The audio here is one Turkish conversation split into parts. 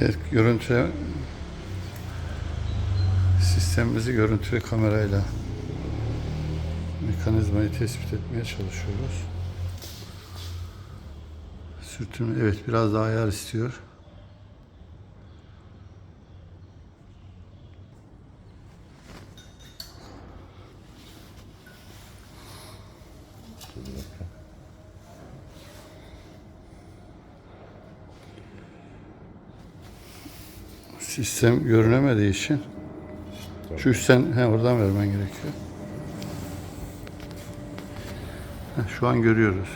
Evet, görüntü sistemimizi görüntülü kamerayla mekanizmayı tespit etmeye çalışıyoruz. Sürtünme, evet biraz daha ayar istiyor. Sistem görünemediği için şu üstten he, oradan vermen gerekiyor. Heh, şu an görüyoruz.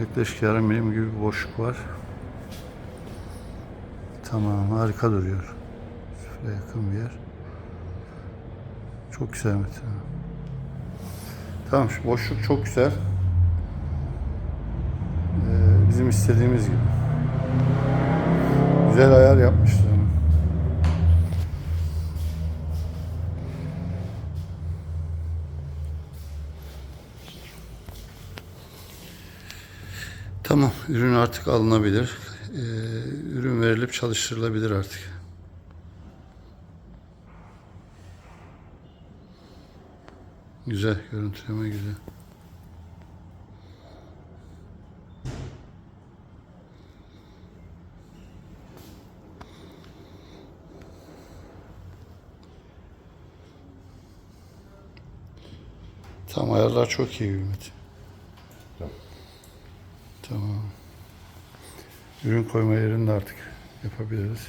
Yaklaşık yarım milim gibi bir boşluk var. Tamam harika duruyor. Sıfıra yakın bir yer. Çok güzel Metin. Tamam şu boşluk çok güzel. Ee, bizim istediğimiz gibi. Güzel ayar yapmışlar. Tamam, ürün artık alınabilir. Ee, ürün verilip çalıştırılabilir artık. Güzel, görüntüleme güzel. Tam ayarlar çok iyi Ümit. Tamam. Tamam. Ürün koyma yerini de artık yapabiliriz.